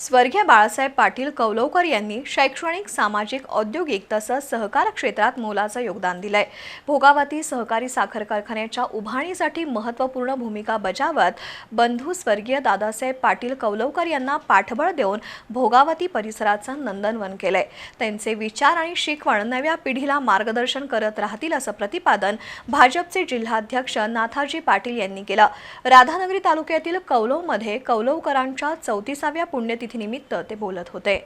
स्वर्गीय बाळासाहेब पाटील कौलवकर यांनी शैक्षणिक सामाजिक औद्योगिक तसंच सहकार क्षेत्रात मोलाचं योगदान दिलंय. भोगावती सहकारी साखर कारखान्याच्या उभारणीसाठी महत्त्वपूर्ण भूमिका बजावत बंधू स्वर्गीय दादासाहेब पाटील कौलवकर यांना पाठबळ देऊन भोगावती परिसराचं नंदनवन केलंय. त्यांचे विचार आणि शिकवण नव्या पिढीला मार्गदर्शन करत राहतील असं प्रतिपादन भाजपचे जिल्हाध्यक्ष नाथाजी पाटील यांनी केलं. राधानगरी तालुक्यातील कौलवमध्ये कौलवकरांच्या चौतीसाव्या पुण्यतिथीनिमित्त ते बोलत होते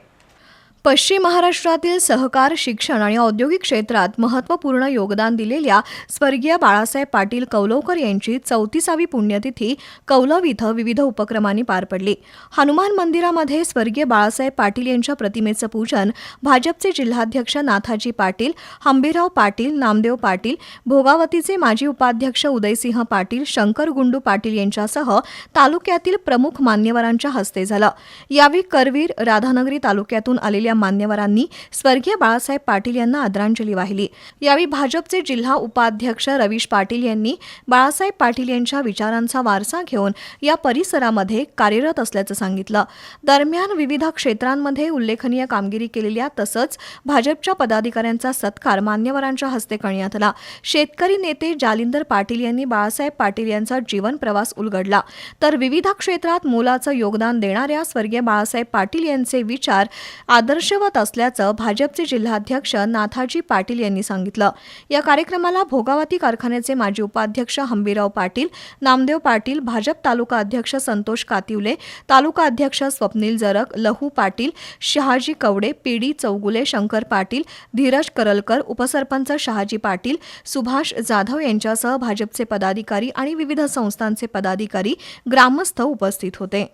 पश्चिम महाराष्ट्रातील सहकार शिक्षण आणि औद्योगिक क्षेत्रात महत्त्वपूर्ण योगदान दिलेल्या स्वर्गीय बाळासाहेब पाटील कौलवकर यांची चौतीसावी पुण्यतिथी कौलव इथं विविध उपक्रमांनी पार पडली. हनुमान मंदिरामध्ये स्वर्गीय बाळासाहेब पाटील यांच्या प्रतिमेचं पूजन भाजपचे जिल्हाध्यक्ष नाथाजी पाटील हंबीराव पाटील नामदेव पाटील भोगावतीचे माजी उपाध्यक्ष उदयसिंह पाटील शंकर गुंडू पाटील यांच्यासह तालुक्यातील प्रमुख मान्यवरांच्या हस्ते झालं. यावेळी करवीर राधानगरी तालुक्यातून आलेल्या मान्यवरांनी स्वर्गीय बाळासाहेब पाटील यांना आदरांजली वाहिली. यावेळी भाजपचे जिल्हा उपाध्यक्ष रवीश पाटील यांनी बाळासाहेब पाटील यांच्या विचारांचा वारसा घेऊन या परिसरामध्ये कार्यरत असल्याचं सांगितलं. दरम्यान विविध क्षेत्रांमध्ये उल्लेखनीय कामगिरी केलेल्या तसंच भाजपच्या पदाधिकाऱ्यांचा सत्कार मान्यवरांच्या हस्ते करण्यात आला. शेतकरी नेते जालिंदर पाटील यांनी बाळासाहेब पाटील यांचा जीवन प्रवास उलगडला. तर विविध क्षेत्रात मोलाचं योगदान देणाऱ्या स्वर्गीय बाळासाहेब पाटील यांचे विचार आदर्श आदर्शवत असल्याचं भाजपचे जिल्हाध्यक्ष नाथाजी पाटील यांनी सांगितलं. या कार्यक्रमाला भोगावती कारखान्याचे माजी उपाध्यक्ष हंबीराव पाटील नामदेव पाटील भाजप तालुका अध्यक्ष संतोष कातिवले तालुका अध्यक्ष स्वप्नील जरक लहू पाटील शहाजी कवडे पीडी चौगुले शंकर पाटील धीरज करलकर उपसरपंच शहाजी पाटील सुभाष जाधव यांच्यासह भाजपचे पदाधिकारी आणि विविध संस्थांचे पदाधिकारी ग्रामस्थ उपस्थित होते.